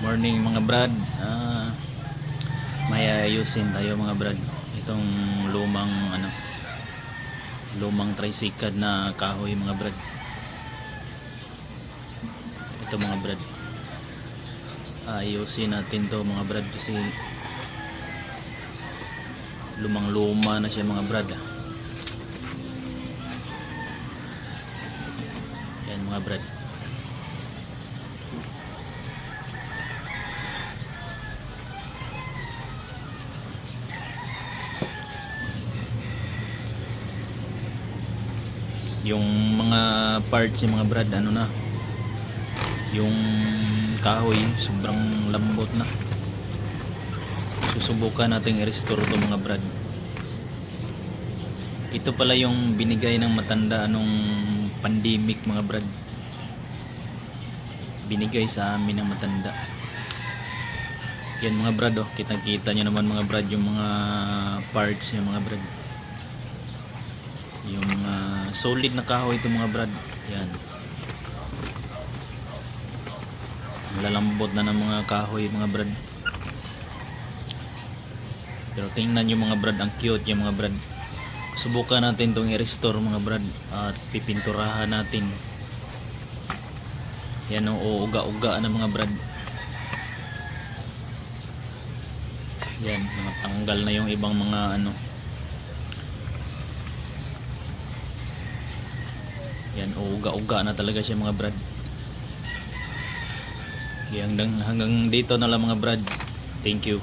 morning mga brad. Ah, may ayusin tayo mga brad. Itong lumang ano lumang tricycle na kahoy mga brad. Ito mga brad. Ayusin natin to mga brad kasi lumang luma na siya mga brad. ah. Yan mga brad. Yung mga parts yung mga brad ano na? Yung kahoy sobrang lambot na. Susubukan natin i-restore to mga brad. Ito pala yung binigay ng matanda nung pandemic mga brad. Binigay sa amin ng matanda. Yan mga brad oh. Kitang kita nyo naman mga brad yung mga parts yung mga brad. Yung mga solid na kahoy ito mga brad. Yan. Lalambot na ng mga kahoy mga brad. Pero tingnan yung mga brad ang cute yung mga brad. Subukan natin itong i-restore mga brad at pipinturahan natin. Yan ang uuga-uga na mga brad. Yan mga tanggal na yung ibang mga ano Yan, uga-uga na talaga siya mga brad. Kaya hanggang, hanggang dito na lang mga brad. Thank you.